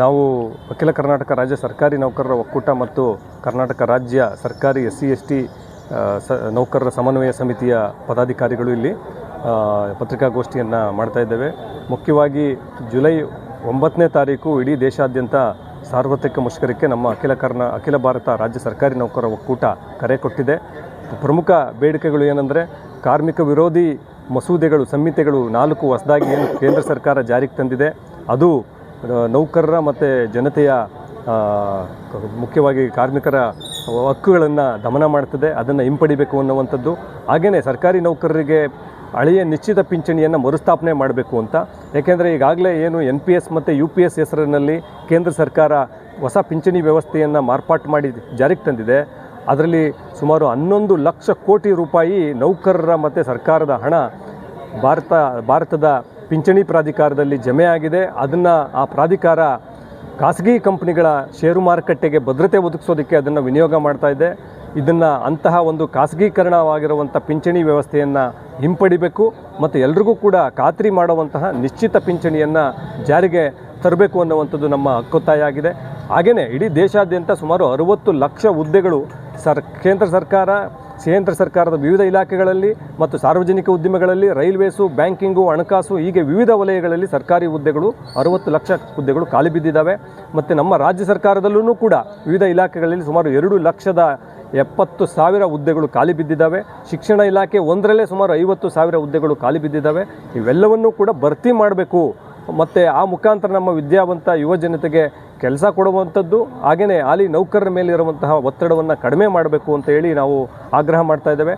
ನಾವು ಅಖಿಲ ಕರ್ನಾಟಕ ರಾಜ್ಯ ಸರ್ಕಾರಿ ನೌಕರರ ಒಕ್ಕೂಟ ಮತ್ತು ಕರ್ನಾಟಕ ರಾಜ್ಯ ಸರ್ಕಾರಿ ಎಸ್ ಸಿ ಎಸ್ ಟಿ ಸ, ನೌಕರರ ಸಮನ್ವಯ ಸಮಿತಿಯ ಪದಾಧಿಕಾರಿಗಳು ಇಲ್ಲಿ ಪತ್ರಿಕಾಗೋಷ್ಠಿಯನ್ನು ಮಾಡ್ತಾ ಇದ್ದೇವೆ. ಮುಖ್ಯವಾಗಿ ಜುಲೈ ಒಂಬತ್ತನೇ ತಾರೀಕು ಇಡೀ ದೇಶಾದ್ಯಂತ ಸಾರ್ವತ್ರಿಕ ಮುಷ್ಕರಕ್ಕೆ ನಮ್ಮ ಅಖಿಲ ಕರ್ನಾ, ಅಖಿಲ ಭಾರತ ರಾಜ್ಯ ಸರ್ಕಾರಿ ನೌಕರರ ಒಕ್ಕೂಟ ಕರೆ ಕೊಟ್ಟಿದೆ. ಪ್ರಮುಖ ಬೇಡಿಕೆಗಳು ಏನಂದರೆ ಕಾರ್ಮಿಕ ವಿರೋಧಿ ಮಸೂದೆಗಳು ಸಂಹಿತೆಗಳು ನಾಲ್ಕು ಹೊಸದಾಗಿ ಏನು ಕೇಂದ್ರ ಸರ್ಕಾರ ಜಾರಿಗೆ ತಂದಿದೆ. ಅದು ನೌಕರರ ಮತ್ತು ಜನತೆಯ ಮುಖ್ಯವಾಗಿ ಕಾರ್ಮಿಕರ ಹಕ್ಕುಗಳನ್ನು ದಮನ ಮಾಡ್ತದೆ, ಅದನ್ನು ಹಿಂಪಡಿಬೇಕು ಅನ್ನುವಂಥದ್ದು. ಹಾಗೆಯೇ ಸರ್ಕಾರಿ ನೌಕರರಿಗೆ ಹಳೆಯ ನಿಶ್ಚಿತ ಪಿಂಚಣಿಯನ್ನು ಮರುಸ್ಥಾಪನೆ ಮಾಡಬೇಕು ಅಂತ. ಏಕೆಂದರೆ ಈಗಾಗಲೇ ಏನು ಎನ್ ಪಿ ಎಸ್ ಮತ್ತು ಯು ಪಿ ಎಸ್ ಹೆಸರಿನಲ್ಲಿ ಕೇಂದ್ರ ಸರ್ಕಾರ ಹೊಸ ಪಿಂಚಣಿ ವ್ಯವಸ್ಥೆಯನ್ನು ಮಾರ್ಪಾಟು ಮಾಡಿ ಜಾರಿಗೆ ತಂದಿದೆ. ಅದರಲ್ಲಿ ಸುಮಾರು ಹನ್ನೊಂದು ಲಕ್ಷ ಕೋಟಿ ರೂಪಾಯಿ ನೌಕರರ ಮತ್ತು ಸರ್ಕಾರದ ಹಣ ಭಾರತ, ಭಾರತದ ಪಿಂಚಣಿ ಪ್ರಾಧಿಕಾರದಲ್ಲಿ ಜಮೆಯಾಗಿದೆ ಅದನ್ನು ಆ ಪ್ರಾಧಿಕಾರ ಖಾಸಗಿ ಕಂಪ್ನಿಗಳ ಷೇರು ಮಾರುಕಟ್ಟೆಗೆ ಭದ್ರತೆ ಒದಗಿಸೋದಕ್ಕೆ ಅದನ್ನು ವಿನಿಯೋಗ ಮಾಡ್ತಾ ಇದೆ. ಇದನ್ನು ಅಂತಹ ಒಂದು ಖಾಸಗೀಕರಣವಾಗಿರುವಂಥ ಪಿಂಚಣಿ ವ್ಯವಸ್ಥೆಯನ್ನು ಹಿಂಪಡಿಬೇಕು ಮತ್ತು ಎಲ್ರಿಗೂ ಕೂಡ ಖಾತ್ರಿ ಮಾಡುವಂತಹ ನಿಶ್ಚಿತ ಪಿಂಚಣಿಯನ್ನು ಜಾರಿಗೆ ತರಬೇಕು ಅನ್ನುವಂಥದ್ದು ನಮ್ಮ ಹಕ್ಕೊತ್ತಾಯ ಆಗಿದೆ ಹಾಗೆಯೇ ಇಡೀ ದೇಶಾದ್ಯಂತ ಸುಮಾರು ಅರುವತ್ತು ಲಕ್ಷ ಹುದ್ದೆಗಳು ಸರ್, ಕೇಂದ್ರ ಸರ್ಕಾರ ಕೇಂದ್ರ ಸರ್ಕಾರದ ವಿವಿಧ ಇಲಾಖೆಗಳಲ್ಲಿ ಮತ್ತು ಸಾರ್ವಜನಿಕ ಉದ್ಯಮಗಳಲ್ಲಿ ರೈಲ್ವೇಸು, ಬ್ಯಾಂಕಿಂಗು, ಹಣಕಾಸು, ಹೀಗೆ ವಿವಿಧ ವಲಯಗಳಲ್ಲಿ ಸರ್ಕಾರಿ ಹುದ್ದೆಗಳು, ಅರವತ್ತು ಲಕ್ಷ ಹುದ್ದೆಗಳು ಖಾಲಿ ಬಿದ್ದಿದ್ದಾವೆ. ಮತ್ತು ನಮ್ಮ ರಾಜ್ಯ ಸರ್ಕಾರದಲ್ಲೂ ಕೂಡ ವಿವಿಧ ಇಲಾಖೆಗಳಲ್ಲಿ ಸುಮಾರು ಎರಡು ಲಕ್ಷದ ಎಪ್ಪತ್ತು ಸಾವಿರ ಹುದ್ದೆಗಳು ಖಾಲಿ ಬಿದ್ದಿದ್ದಾವೆ. ಶಿಕ್ಷಣ ಇಲಾಖೆ ಒಂದರಲ್ಲೇ ಸುಮಾರು ಐವತ್ತು ಸಾವಿರ ಹುದ್ದೆಗಳು ಖಾಲಿ ಬಿದ್ದಿದ್ದಾವೆ. ಇವೆಲ್ಲವನ್ನೂ ಕೂಡ ಭರ್ತಿ ಮಾಡಬೇಕು. ಮತ್ತು ಆ ಮುಖಾಂತರ ನಮ್ಮ ವಿದ್ಯಾವಂತ ಯುವ ಜನತೆಗೆ ಕೆಲಸ ಕೊಡುವಂಥದ್ದು ಹಾಗೆಯೇ ಹಾಲಿ ನೌಕರರ ಮೇಲಿರುವಂತಹ ಒತ್ತಡವನ್ನು ಕಡಿಮೆ ಮಾಡಬೇಕು ಅಂತ ಹೇಳಿ ನಾವು ಆಗ್ರಹ ಮಾಡ್ತಾ ಇದ್ದೇವೆ.